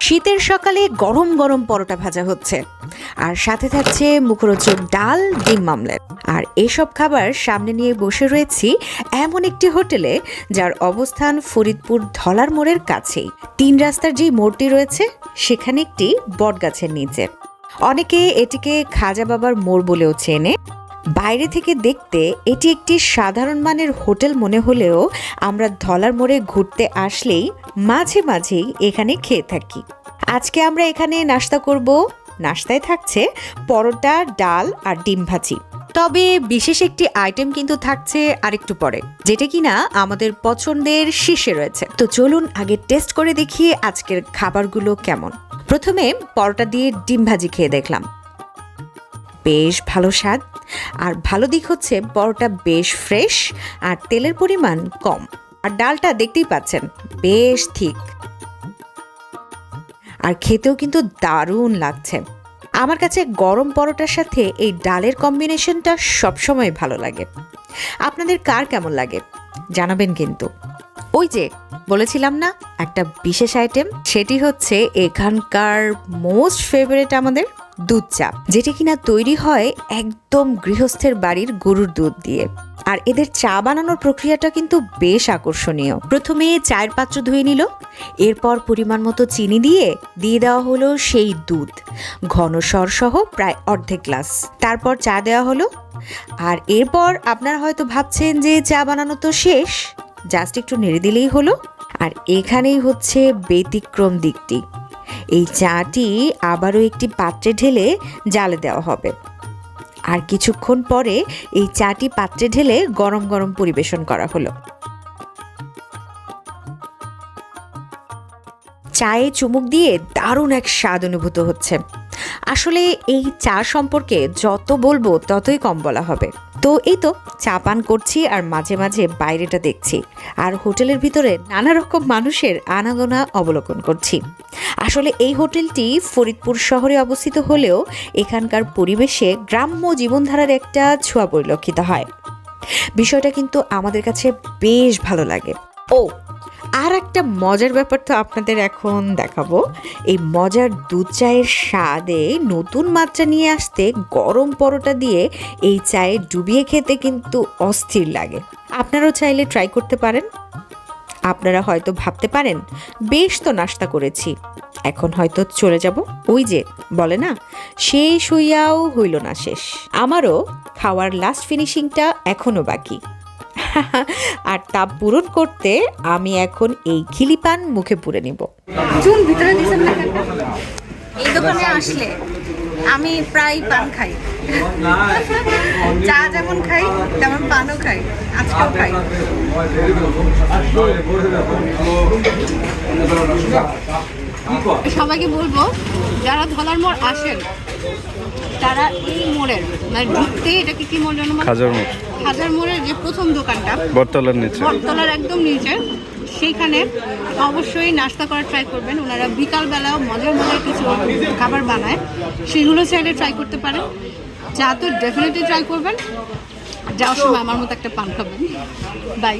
শীতের সকালে গরম গরম পরোটা ভাজা হচ্ছে। আর সাথে থাকছে মুখরোচক ডাল, ডিম মামলেট আর এসব খাবার সামনে নিয়ে বসে রয়েছি এমন একটি হোটেলে, যার অবস্থান ফরিদপুর ধলার মোড়ের কাছেই। তিন রাস্তার যে মোড়টি রয়েছে, সেখানে একটি বটগাছের নিচে। অনেকে এটিকে খাজা বাবার মোড় বলেও চেনে। বাইরে থেকে দেখতে এটি একটি সাধারণ মানের হোটেল মনে হলেও আমরা ধলার মোড়ে ঘুরতে আসলেই মাঝে মাঝেই এখানে খেয়ে থাকি। আজকে আমরা এখানে নাস্তা করব। নাস্তায় থাকছে পরোটা, ডাল আর ডিম ভাজি। তবে বিশেষ একটি আইটেম কিন্তু থাকছে আরেকটু পরে, যেটা কিনা আমাদের পছন্দের শীর্ষে রয়েছে। তো চলুন আগে টেস্ট করে দেখি আজকের খাবারগুলো কেমন। প্রথমে পরোটা দিয়ে ডিম ভাজি খেয়ে দেখলাম। বেশ ভালো স্বাদ। আর ভালো দিক হচ্ছে পরোটা বেশ ফ্রেশ আর তেলের পরিমাণ কম। আর ডালটা দেখতেই পাচ্ছেন, বেশ ঠিক। আর খেতেও কিন্তু দারুণ লাগছে। আমার কাছে গরম পরোটার সাথে এই ডালের কম্বিনেশনটা সবসময় ভালো লাগে। আপনাদের কার কেমন লাগে? জানাবেন কিন্তু। ওই যে, বলেছিলাম না, একটা বিশেষ আইটেম সেটি হচ্ছে এখানকার মোস্ট ফেভারিট আমাদের দুধ চা, যেটি কিনা তৈরি হয় একদম গৃহস্থের বাড়ির গরুর দুধ দিয়ে। আর এদের চা বানানোর প্রক্রিয়াটা কিন্তু বেশ আকর্ষণীয়। প্রথমে চায়ের পাত্র ধুয়ে নিল, এরপর পরিমাণ মতো চিনি দিয়ে দিয়ে দেওয়া হলো সেই দুধ। ঘন সহ প্রায় অর্ধেক গ্লাস। তারপর চা দেওয়া হলো। আর এরপর আপনারা হয়তো ভাবছেন যে চা বানানো তো শেষ, জাস্ট একটু নেড়ে দিলেই হলো। আর এখানেই হচ্ছে ব্যতিক্রম দিকটি। এই চাটি আবারও একটি পাত্রে ঢেলে জালে দেওয়া হবে। আর কিছুক্ষণ পরে এই চাটি পাত্রে ঢেলে গরম গরম পরিবেশন করা হলো। চায়ে চুমুক দিয়ে দারুণ এক স্বাদ অনুভূত হচ্ছে। আসলে এই চা সম্পর্কে যত বলব ততই কম বলা হবে। তো এই তো চা পান করছি আর মাঝে মাঝে বাইরেটা দেখছি। আর হোটেলের ভিতরে নানা রকম মানুষের আনাগোনা অবলোকন করছি। আসলে এই হোটেলটি ফরিদপুর শহরে অবস্থিত হলেও এখানকার পরিবেশে গ্রাম্য জীবনধারার একটা ছোঁয়া পরিলক্ষিত হয়। বিষয়টা কিন্তু আমাদের কাছে বেশ ভালো লাগে। ও আর একটা মজার ব্যাপার তো আপনাদের এখন দেখাবো। এই মজার দুধ চায়ের স্বাদে নতুন মাত্রা নিয়ে আসতে গরম পরোটা দিয়ে এই চায়ে ডুবিয়ে খেতে কিন্তু অস্থির লাগে। আপনারাও চাইলে ট্রাই করতে পারেন। আপনারা হয়তো ভাবতে পারেন, বেশ তো নাস্তা করেছি, এখন হয়তো চলে যাব। ওই যে, বলে না, শেষ হইয়াও হইল না শেষ। আমারও খাওয়ার লাস্ট ফিনিশিংটা এখনও বাকি। আর তা পূরণ করতে আমি এখন এই খিলিপান মুখে পুরে নিব। চুন ভিতরে এই দোকানে আসলে আমি প্রায় পান খাই। চা যেমন খাই তেমন পানও খাই আজকেও খাই। সবাইকে বলব যারা ধলার মোড় আসেন তারা এই মোড়ের মানে ঢুকতে এটাকে কি মোড় জানো হাজার মোট হাজার মোড়ের যে প্রথম দোকানটা বটতলার নিচে। বটতলার একদম নিচে। সেইখানে অবশ্যই নাস্তা করার ট্রাই করবেন। ওনারা বিকালবেলাও মজার মজার কিছু খাবার বানায়। সেগুলো চাইলে ট্রাই করতে পারেন। চা তো ডেফিনেটলি ট্রাই করবেন। যাওয়ার সময় আমার মতো একটা পান খাবেন। বাই